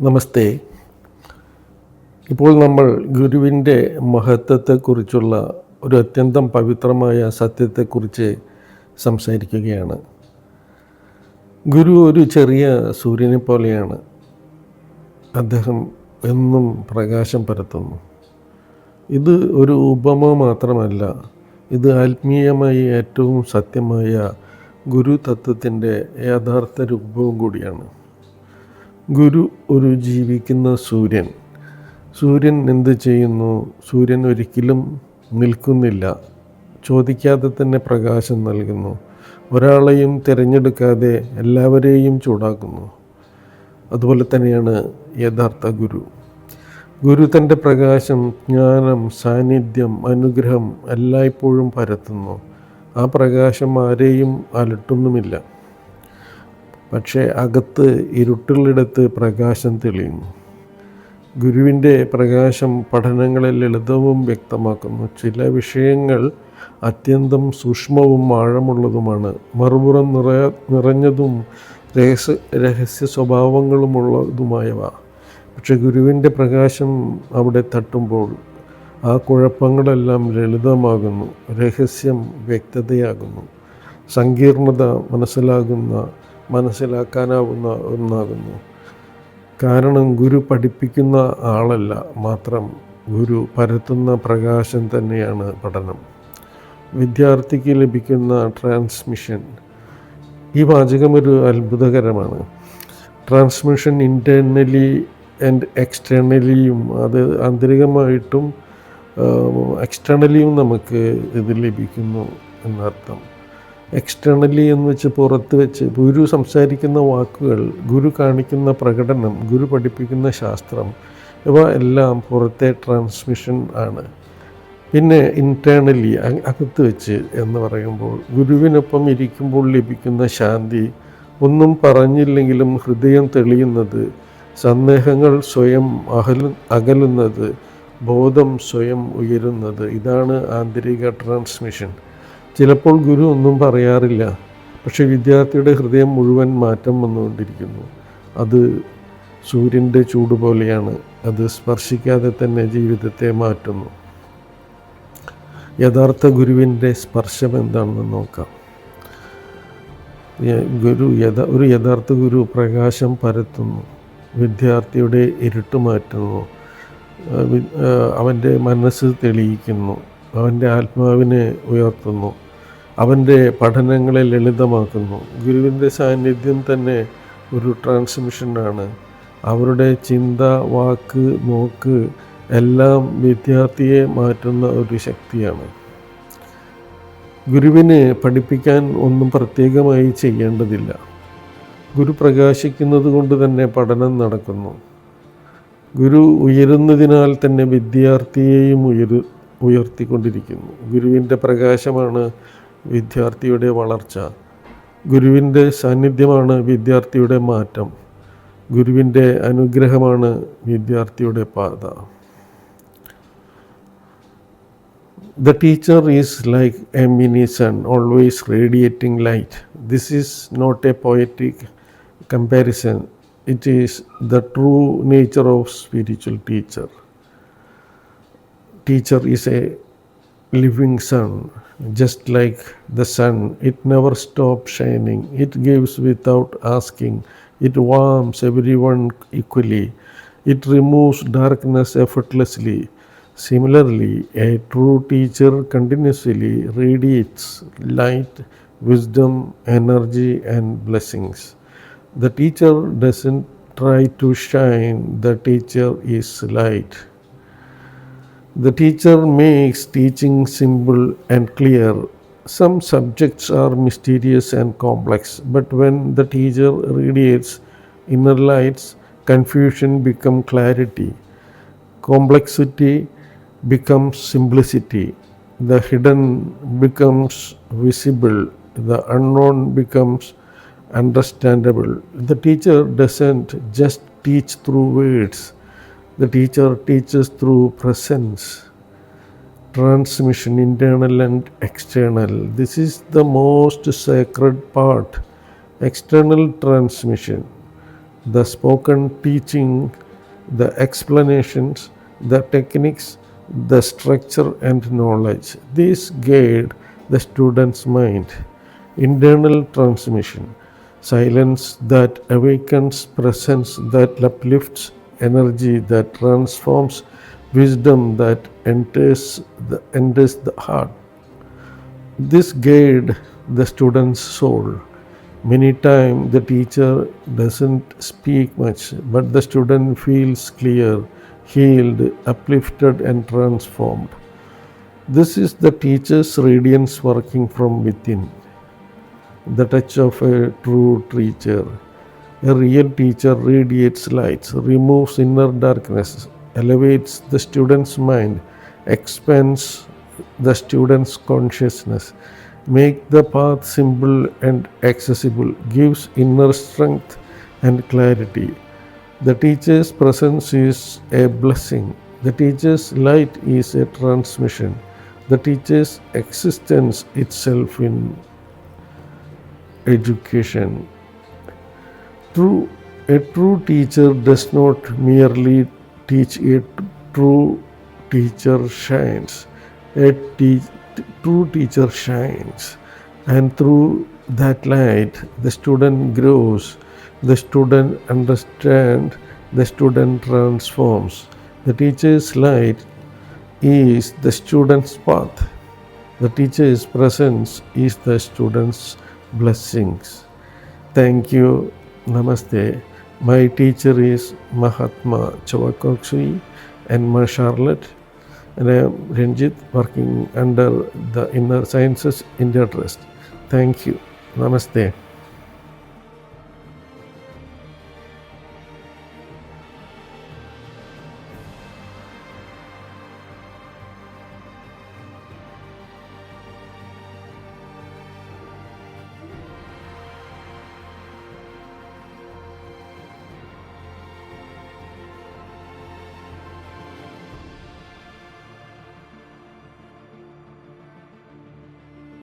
നമസ്തേ. ഇപ്പോൾ നമ്മൾ ഗുരുവിന്റെ മഹത്വത്തെക്കുറിച്ചുള്ള ഒരു അത്യന്തം പവിത്രമായ സത്യത്തെക്കുറിച്ച് സംസാരിക്കുകയാണ്. ഗുരു ഒരു ചെറിയ സൂര്യനെ പോലെയാണ്. അദ്ദേഹം എന്നും പ്രകാശം പരത്തുന്നു. ഇത് ഒരു ഉപമ മാത്രമല്ല ഇത് ആത്മീയമായി ഏറ്റവും സത്യമായ ഗുരു തത്വത്തിന്റെ യഥാർത്ഥ രൂപവും കൂടിയാണ്. ഗുരു ഒരു ജീവിക്കുന്ന സൂര്യൻ. സൂര്യൻ എന്ത് ചെയ്യുന്നു? സൂര്യൻ ഒരിക്കലും നിൽക്കുന്നില്ല. ചോദിക്കാതെ തന്നെ പ്രകാശം നൽകുന്നു. ഒരാളെയും തിരഞ്ഞെടുക്കാതെ എല്ലാവരെയും ചൂടാക്കുന്നു. അതുപോലെ തന്നെയാണ് യഥാർത്ഥ ഗുരു. ഗുരു തന്റെ പ്രകാശം ജ്ഞാനം സാന്നിധ്യം അനുഗ്രഹം എല്ലായ്പ്പോഴും പരത്തുന്നു. ആ പ്രകാശം ആരെയും അലട്ടുന്നുമില്ല. പക്ഷേ അകത്ത് ഇരുട്ടുള്ളിടത്ത് പ്രകാശം തെളിയുന്നു. ഗുരുവിന്റെ പ്രകാശം പഠനങ്ങളെ ലളിതവും വ്യക്തമാക്കുന്നു. ചില വിഷയങ്ങൾ അത്യന്തം സൂക്ഷ്മവും ആഴമുള്ളതുമാണ്. മറുപുറം നിറ നിറഞ്ഞതും രഹസ്യ രഹസ്യ സ്വഭാവങ്ങളുമുള്ളതുമായവ. പക്ഷെ ഗുരുവിന്റെ പ്രകാശം അവിടെ തട്ടുമ്പോൾ ആ കുഴപ്പങ്ങളെല്ലാം ലളിതമാകുന്നു രഹസ്യം വ്യക്തതയാകുന്നു സങ്കീർണത മനസ്സിലാകുന്ന മനസ്സിലാക്കാനാവുന്ന ഒന്നാകുന്നു. കാരണം ഗുരു പഠിപ്പിക്കുന്ന ആളല്ല മാത്രം ഗുരു പരത്തുന്ന പ്രകാശം തന്നെയാണ് പഠനം. വിദ്യാർത്ഥിക്ക് ലഭിക്കുന്ന ട്രാൻസ്മിഷൻ. ഈ വാചകം ഒരു അത്ഭുതകരമാണ്. ട്രാൻസ്മിഷൻ ഇന്റേർണലി ആൻഡ് എക്സ്റ്റേണലിയും അത് ആന്തരികമായിട്ടും എക്സ്റ്റേണലിയും നമുക്ക് ഇത് ലഭിക്കുന്നു എന്നർത്ഥം. എക്സ്റ്റേണലി എന്ന് വെച്ച് പുറത്ത് വെച്ച് ഗുരു സംസാരിക്കുന്ന വാക്കുകൾ ഗുരു കാണിക്കുന്ന പ്രകടനം ഗുരു പഠിപ്പിക്കുന്ന ശാസ്ത്രം ഇവ എല്ലാം പുറത്തെ ട്രാൻസ്മിഷൻ ആണ്. പിന്നെ ഇന്റേർണലി അകത്ത് വെച്ച് എന്ന് പറയുമ്പോൾ ഗുരുവിനൊപ്പം ഇരിക്കുമ്പോൾ ലഭിക്കുന്ന ശാന്തി ഒന്നും പറഞ്ഞില്ലെങ്കിലും ഹൃദയം തെളിയുന്നത് സന്ദേഹങ്ങൾ സ്വയം അകലു അകലുന്നത് ബോധം സ്വയം ഉയരുന്നത് ഇതാണ് ആന്തരിക ട്രാൻസ്മിഷൻ ചിലപ്പോൾ ഗുരു ഒന്നും പറയാറില്ല. പക്ഷെ വിദ്യാർത്ഥിയുടെ ഹൃദയം മുഴുവൻ മാറ്റം വന്നുകൊണ്ടിരിക്കുന്നു. അത് സൂര്യന്റെ ചൂട് പോലെയാണ്. അത് സ്പർശിക്കാതെ തന്നെ ജീവിതത്തെ മാറ്റുന്നു. യഥാർത്ഥ ഗുരുവിന്റെ സ്പർശം എന്താണെന്ന് നോക്കാം. ഗുരു യഥ ഒരു യഥാർത്ഥ ഗുരു പ്രകാശം പരത്തുന്നു. വിദ്യാർത്ഥിയുടെ ഇരുട്ട് മാറ്റുന്നു. അവന്റെ മനസ്സ് തെളിയിക്കുന്നു. അവന്റെ ആത്മാവിനെ ഉയർത്തുന്നു. അവന്റെ പഠനങ്ങളെ ലളിതമാക്കുന്നു. ഗുരുവിന്റെ സാന്നിധ്യം തന്നെ ഒരു ട്രാൻസ്മിഷനാണ്. അവരുടെ ചിന്ത വാക്ക് നോക്ക് എല്ലാം വിദ്യാർത്ഥിയെ മാറ്റുന്ന ഒരു ശക്തിയാണ്. ഗുരുവിന് പഠിപ്പിക്കാൻ ഒന്നും പ്രത്യേകമായി ചെയ്യേണ്ടതില്ല. ഗുരു പ്രകാശിക്കുന്നത് കൊണ്ട് തന്നെ പഠനം നടക്കുന്നു. ഗുരു ഉയരുന്നതിനാൽ തന്നെ വിദ്യാർത്ഥിയെയും ഉയരു ഉയർത്തിക്കൊണ്ടിരിക്കുന്നു. ഗുരുവിന്റെ പ്രകാശമാണ് വിദ്യാർത്ഥിയുടെ വളർച്ച. ഗുരുവിന്റെ സാന്നിധ്യമാണ് വിദ്യാർത്ഥിയുടെ മാറ്റം. ഗുരുവിന്റെ അനുഗ്രഹമാണ് വിദ്യാർത്ഥിയുടെ പാത. The teacher is like a mini sun always radiating light this is not a poetic comparison it is the true nature of spiritual teacher teacher is a living sun, just like the sun. It never stops shining, it gives without asking, it warms everyone equally, it removes darkness effortlessly. Similarly, a true teacher continuously radiates light, wisdom, energy, and blessings. The teacher doesn't try to shine, the teacher is light. The teacher makes teaching simple and clear. Some subjects are mysterious and complex, but when the teacher radiates inner lights, confusion becomes clarity. Complexity becomes simplicity. The hidden becomes visible. The unknown becomes understandable. The teacher doesn't just teach through words, the teacher teaches through presence transmission, internal and external. This is the most sacred part. External transmission. the spoken teaching, the explanations, the techniques, the structure and knowledge. These guide the student's mind. Internal transmission, silence that awakens, presence that uplifts, energy that transforms, wisdom that enters the, enters the heart. This guide the student's soul. Many times the teacher doesn't speak much, but the student feels clear, healed, uplifted, and transformed. This is the teacher's radiance working from within, the touch of a true teacher. A real teacher radiates lights, removes inner darkness, elevates the student's mind, expands the student's consciousness, make the path simple and accessible, gives inner strength and clarity. The teacher's presence is a blessing. The teacher's light is a transmission. The teacher's existence itself in education. True, a true teacher does not merely teach, a true teacher shines. A te- true teacher shines, and through that light, the student grows, the student understands, the student transforms. The teacher's light is the student's path. The teacher's presence is the student's blessings. Thank you. Namaste. My teacher is Mahatma Chawakokshi and Ma Charlotte. And I am working under the Inner Sciences India Trust. Thank you. Namaste.